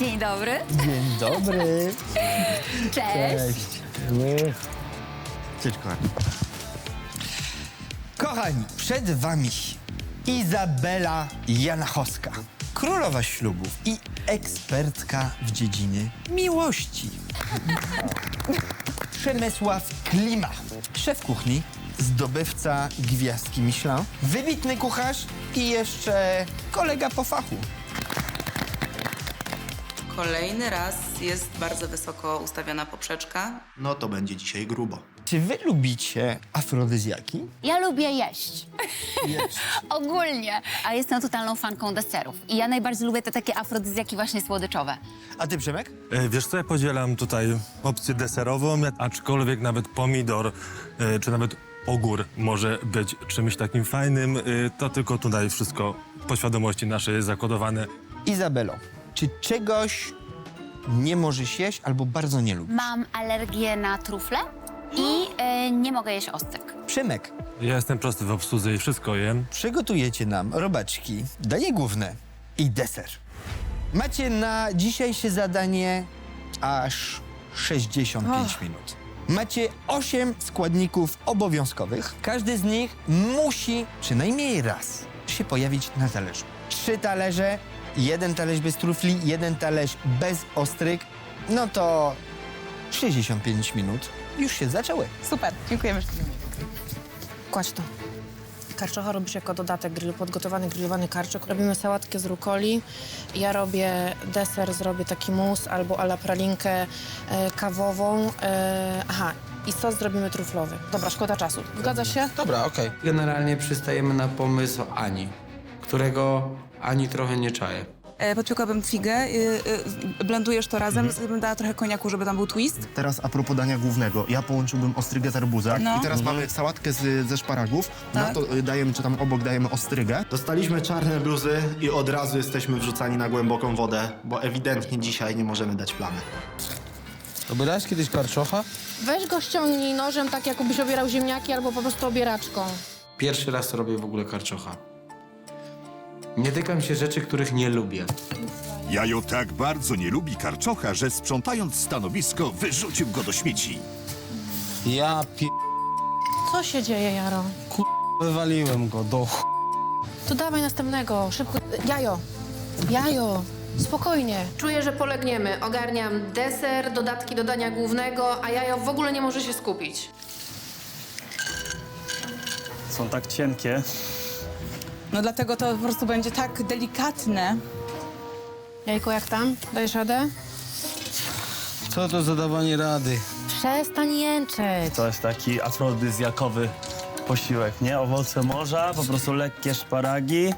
Dzień dobry. Dzień dobry. Cześć. Cześć, kochani. Kochani, przed wami Izabela Janachowska, królowa ślubów i ekspertka w dziedzinie miłości. Przemysław Klima, szef kuchni, zdobywca gwiazdki Michelin, wybitny kucharz i jeszcze kolega po fachu. Kolejny raz jest bardzo wysoko ustawiona poprzeczka. No to będzie dzisiaj grubo. Czy wy lubicie afrodyzjaki? Ja lubię jeść. Ogólnie. A jestem totalną fanką deserów. I ja najbardziej lubię te takie afrodyzjaki właśnie słodyczowe. A ty, Przemek? E, Wiesz co, ja podzielam tutaj opcję deserową, aczkolwiek nawet pomidor e, czy nawet ogór może być czymś takim fajnym. e, To tylko tutaj wszystko po świadomości naszej jest zakodowane. Izabelo, czy czegoś nie możesz jeść albo bardzo nie lubisz? Mam alergię na trufle i e, nie mogę jeść ostryk. Przemek, Ja jestem prosty w obsłudze i wszystko jem. przygotujecie nam robaczki, danie główne i deser. Macie na dzisiejsze zadanie aż 65 minut. Macie 8 składników obowiązkowych. Każdy z nich musi przynajmniej raz się pojawić na talerzu. Trzy talerze, jeden talerz bez trufli, jeden talerz bez ostryk. No to 65 minut już się zaczęły. Super, dziękujemy. Kładź to. Karczocha robisz jako dodatek, grill, podgotowany grillowany karczok. Robimy sałatkę z rukoli. Ja robię deser, zrobię taki mus albo ala pralinkę e, kawową. E, aha, i sos zrobimy truflowy. Dobra, szkoda czasu. Zgadza się? Dobra, okej. Generalnie przystajemy na pomysł Ani, którego Ani trochę nie czaje. E, podpiekłabym figę, y, y, blendujesz to razem, Mhm. bym dała trochę koniaku, żeby tam był twist. Teraz a propos dania głównego. Ja połączyłbym ostrygę z arbuza. No. I teraz mamy sałatkę z, ze szparagów. Na Tak. to y, dajemy, czy tam obok dajemy ostrygę. Dostaliśmy czarne bluzy i od razu jesteśmy wrzucani na głęboką wodę, bo ewidentnie dzisiaj nie możemy dać plamy. Obierałeś kiedyś karczocha? Weź go ściągnij nożem, tak jakbyś obierał ziemniaki albo po prostu obieraczką. Pierwszy raz robię w ogóle karczocha. Nie tykam się rzeczy, których nie lubię. Jajo tak bardzo nie lubi karczocha, że sprzątając stanowisko wyrzucił go do śmieci. Ja pi... Co się dzieje, Jaro? wywaliłem go do ch... To dawaj następnego, szybko. Jajo, jajo, spokojnie. Czuję, że polegniemy. Ogarniam deser, dodatki do dania głównego, a jajo w ogóle nie może się skupić. Są tak cienkie. No dlatego to po prostu będzie tak delikatne. Jajko, jak tam? Dajesz radę? Co to za dawanie rady? Przestań jęczeć. To jest taki afrodyzjakowy posiłek, nie? Owoce morza, po prostu lekkie szparagi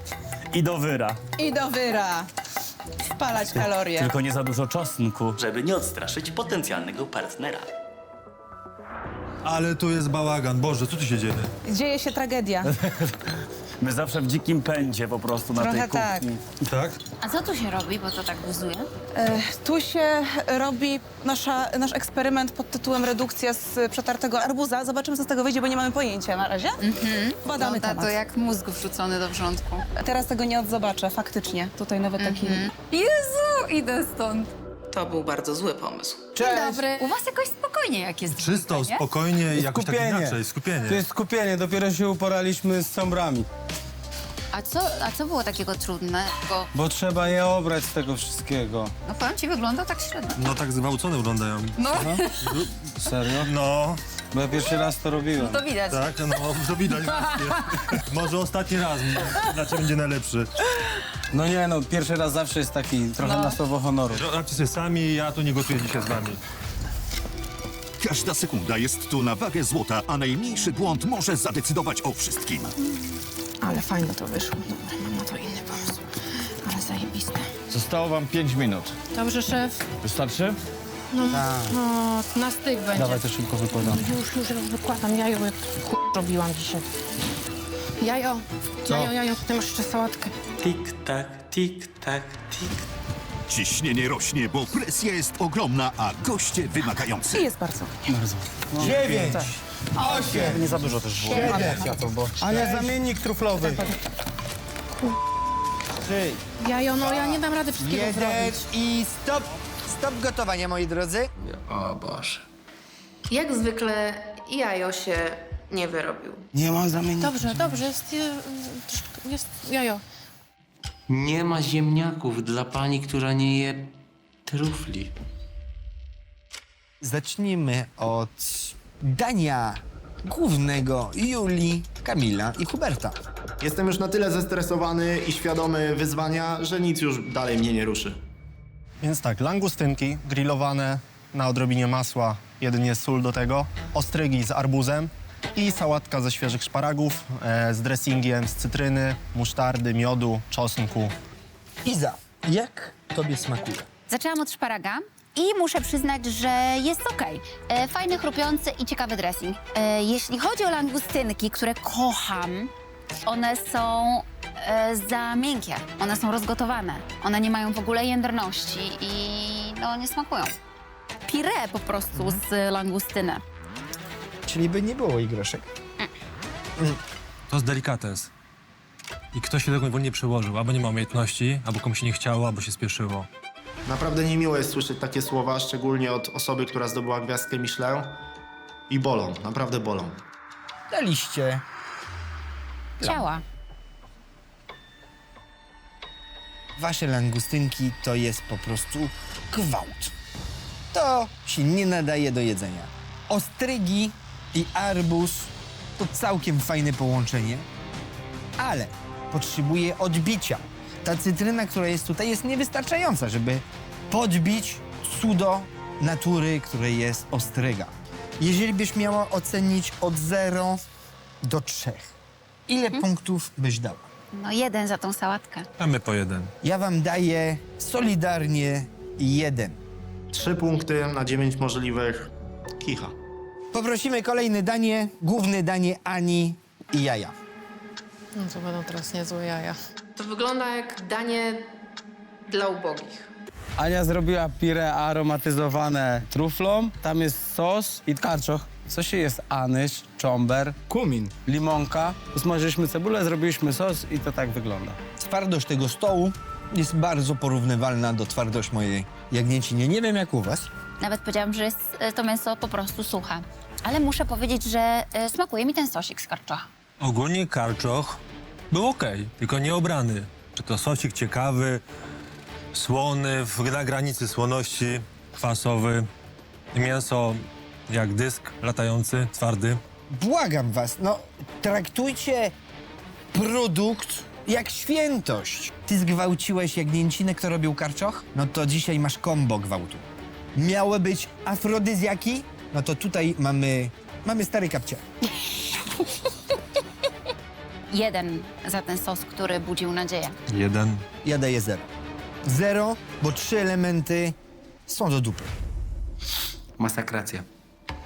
i do wyra. I do wyra. Spalać kalorie. Tylko nie za dużo czosnku. żeby nie odstraszyć potencjalnego partnera. Ale tu jest bałagan. Boże, co tu się dzieje? Dzieje się tragedia. My zawsze w dzikim pędzie po prostu na Trochę tej tak. kuchni. Tak? A co tu się robi, bo to tak buzuje? E, tu się robi nasza, nasz eksperyment pod tytułem redukcja z przetartego arbuza. Zobaczymy, co z tego wyjdzie, bo nie mamy pojęcia na razie. Mhm. Badamy Wygląda temat. to jak mózg wrzucony do wrzątku. Teraz tego nie odzobaczę, faktycznie. Tutaj nawet taki... Jezu, idę stąd. To był bardzo zły pomysł. Dzień dobry. U was jakoś spokojnie, jak jest Czysto, nie? spokojnie jakoś tak inaczej. Skupienie. To jest skupienie, dopiero się uporaliśmy z sombrami. A co, a co było takiego trudnego? Bo trzeba je obrać z tego wszystkiego. No powiem ci, wygląda tak średnio. No tak zgwałcone wyglądają. No, Serio? No, Bo ja pierwszy raz to robiłem. to widać. tak, no, to widać właśnie. Może ostatni raz, znaczy będzie najlepszy. No nie no, pierwszy raz zawsze jest taki trochę na słowo honoru. Radźcie sobie sami, ja tu nie gotuję dzisiaj z wami. Każda sekunda jest tu na wagę złota, a najmniejszy błąd może zadecydować o wszystkim. Ale fajnie to wyszło. Dobra, mam na to inny pomysł. Ale zajebiste. Zostało wam 5 minut. Dobrze, szef. Wystarczy? No, no na styk będzie. Dawaj to szybko wykładam. Już, już wykładam jajo, jak ch... robiłam dzisiaj. Jajo, jajo, jajo, ty masz jeszcze sałatkę. Tik tak, tik tak, tik Ciśnienie rośnie, bo presja jest ogromna, a goście wymagający. I jest bardzo. Dziewięć, Nie za dużo też było. Ania, zamiennik truflowy. trzy, Jajo, no ja nie dam rady wszystkiego jeden zrobić. i stop! Stop gotowania, moi drodzy. O Boże. Jak zwykle jajo się nie wyrobił. Nie mam zamiennika. Dobrze, dobrze, jest, e, troszkę- jest jajo. Nie ma ziemniaków dla pani, która nie je trufli. Zacznijmy od dania głównego Julii, Kamila i Huberta. Jestem już na tyle zestresowany i świadomy wyzwania, że nic już dalej mnie nie ruszy. Więc tak, langustynki grillowane na odrobinie masła, jedynie sól do tego, ostrygi z arbuzem i sałatka ze świeżych szparagów e, z dressingiem z cytryny, musztardy, miodu, czosnku. Iza, jak tobie smakuje? Zaczęłam od szparaga i muszę przyznać, że jest okej. E, Fajny, chrupiący i ciekawy dressing. E, Jeśli chodzi o langustynki, które kocham, one są e, za miękkie. One są rozgotowane. One nie mają w ogóle jędrności i no, nie smakują. Pire po prostu z langustyny. Czyli by nie było igroszek. To jest delikates. I ktoś się tego nie przełożył. Albo nie ma umiejętności, albo komuś się nie chciało, albo się spieszyło. Naprawdę niemiło jest słyszeć takie słowa, szczególnie od osoby, która zdobyła gwiazdkę Michelin. I bolą, naprawdę bolą. Daliście Ciała. wasze langustynki to jest po prostu gwałt. To się nie nadaje do jedzenia. Ostrygi i arbuz to całkiem fajne połączenie, ale potrzebuje odbicia. Ta cytryna, która jest tutaj, jest niewystarczająca, żeby podbić cudo natury, które jest ostryga. Jeżeli byś miała ocenić od 0 do 3, ile punktów byś dała? No jeden za tą sałatkę. A my po jeden. Ja wam daję solidarnie jeden. Trzy punkty na dziewięć możliwych. Kicha. Poprosimy kolejne danie, główne danie Ani i jaja. No to będą teraz niezłe jaja. To wygląda jak danie dla ubogich. Ania zrobiła pire aromatyzowane truflą. Tam jest sos i karczoch. W sosie jest anyś, czomber, kumin, limonka. Usmażyliśmy cebulę, zrobiliśmy sos i to tak wygląda. Twardość tego stołu jest bardzo porównywalna do twardości mojej jagnięciny. Nie wiem jak u was. Nawet powiedziałam, że jest e, to mięso po prostu suche. Ale muszę powiedzieć, że e, smakuje mi ten sosik z karczocha. Ogólnie karczoch był okej, tylko nieobrany. Czy to sosik ciekawy, słony, w, na granicy słoności, kwasowy. I mięso jak dysk latający, twardy. Błagam was, no traktujcie produkt jak świętość. Ty zgwałciłeś jagnięcinę, kto robił karczoch? No to dzisiaj masz kombo gwałtu. Miały być afrodyzjaki? No to tutaj mamy, mamy stary kapcie. Jeden za ten sos, który budził nadzieję. Jeden. Ja daję zero. Zero, bo trzy elementy są do dupy. Masakracja.